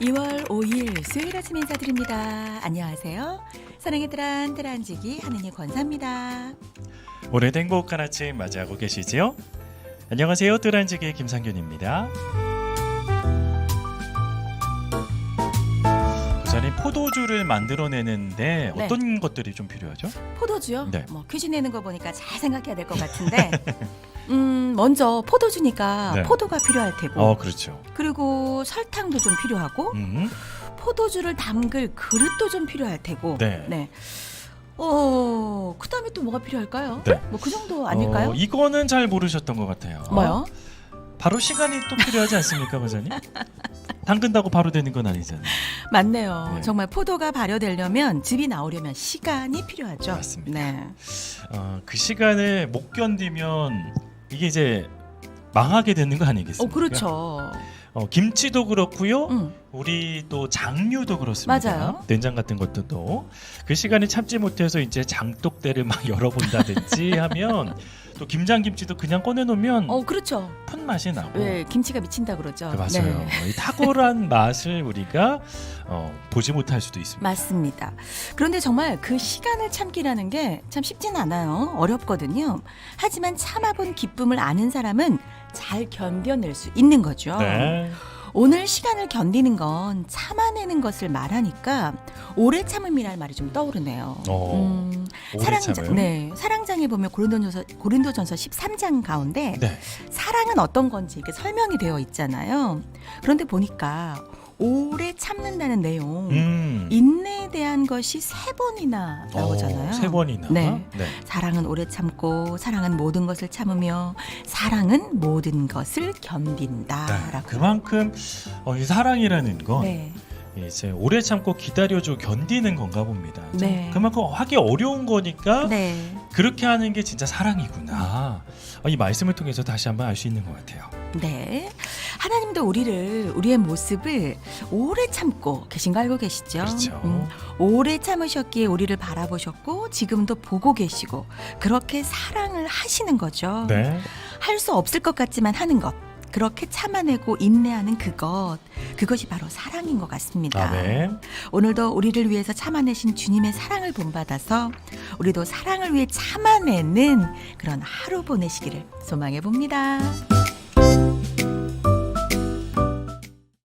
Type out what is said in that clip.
2월 5일 수요일 아침 인사드립니다. 안녕하세요. 사랑의 드란 드란지기 하느니 권사입니다. 오늘도 행복한 아침 맞이하고 계시지요? 안녕하세요. 뚜란지기 김상균입니다. 그 전에 포도주를 만들어내는데 네. 어떤 것들이 좀 필요하죠? 포도주요? 네. 뭐 퀴즈 내는 거 보니까 잘 생각해야 될 것 같은데 음, 먼저 포도주니까 네. 포도가 필요할 테고 어, 그렇죠. 그리고 설탕도 좀 필요하고 음, 포도주를 담글 그릇도 좀 필요할 테고 네. 어, 그다음에 또 뭐가 필요할까요? 네. 뭐 그 정도 아닐까요? 어, 이거는 잘 모르셨던 것 같아요. 뭐요? 바로 시간이 또 필요하지 않습니까, 과장님? 담근다고 바로 되는 건 아니잖아요. 맞네요. 네. 정말 포도가 발효되려면 즙이 나오려면 시간이 필요하죠. 맞습니다. 네. 어, 그 시간을 못 견디면 이게 이제 망하게 되는 거 아니겠습니까? 어, 그렇죠. 어, 김치도 그렇고요. 음. 우리 또 장류도 그렇습니다. 맞아요. 된장 같은 것도 또. 그 시간에 참지 못해서 이제 장독대를 막 열어본다든지 하면 또 김장김치도 그냥 꺼내놓으면 어, 그렇죠. 푼 맛이 나고. 왜 김치가 미친다 그러죠. 그 맞아요. 네. 이 탁월한 맛을 우리가 어, 보지 못할 수도 있습니다. 맞습니다. 그런데 정말 그 시간을 참기라는 게 참 쉽지는 않아요. 어렵거든요. 하지만 참아본 기쁨을 아는 사람은 잘 견뎌낼 수 있는 거죠. 네. 오늘 시간을 견디는 건 참아내는 것을 말하니까 오래 참음이라는 말이 좀 떠오르네요. 어, 음, 오래 사랑장? 네, 사랑장에 보면 고린도전서 고린도전서 13장 가운데 네. 사랑은 어떤 건지 이렇게 설명이 되어 있잖아요. 그런데 보니까 오래 참는다는 내용, 음. 인내에 대한 것이 세 번이나 나오잖아요. 어, 세 번이나. 네. 네. 사랑은 오래 참고 사랑은 모든 것을 참으며 사랑은 모든 것을 네. 견딘다라고. 그만큼 어, 이 사랑이라는 건 네. 이제 오래 참고 기다려줘 견디는 건가 봅니다. 네. 그만큼 하기 어려운 거니까 네. 그렇게 하는 게 진짜 사랑이구나. 어, 이 말씀을 통해서 다시 한번 알 수 있는 것 같아요. 네. 하나님도 우리를 우리의 모습을 오래 참고 계신 거 알고 계시죠? 그렇죠. 음, 오래 참으셨기에 우리를 바라보셨고 지금도 보고 계시고 그렇게 사랑을 하시는 거죠. 네. 할 수 없을 것 같지만 하는 것. 그렇게 참아내고 인내하는 그것. 그것이 바로 사랑인 것 같습니다. 아멘. 오늘도 우리를 위해서 참아내신 주님의 사랑을 본받아서 우리도 사랑을 위해 참아내는 그런 하루 보내시기를 소망해 봅니다.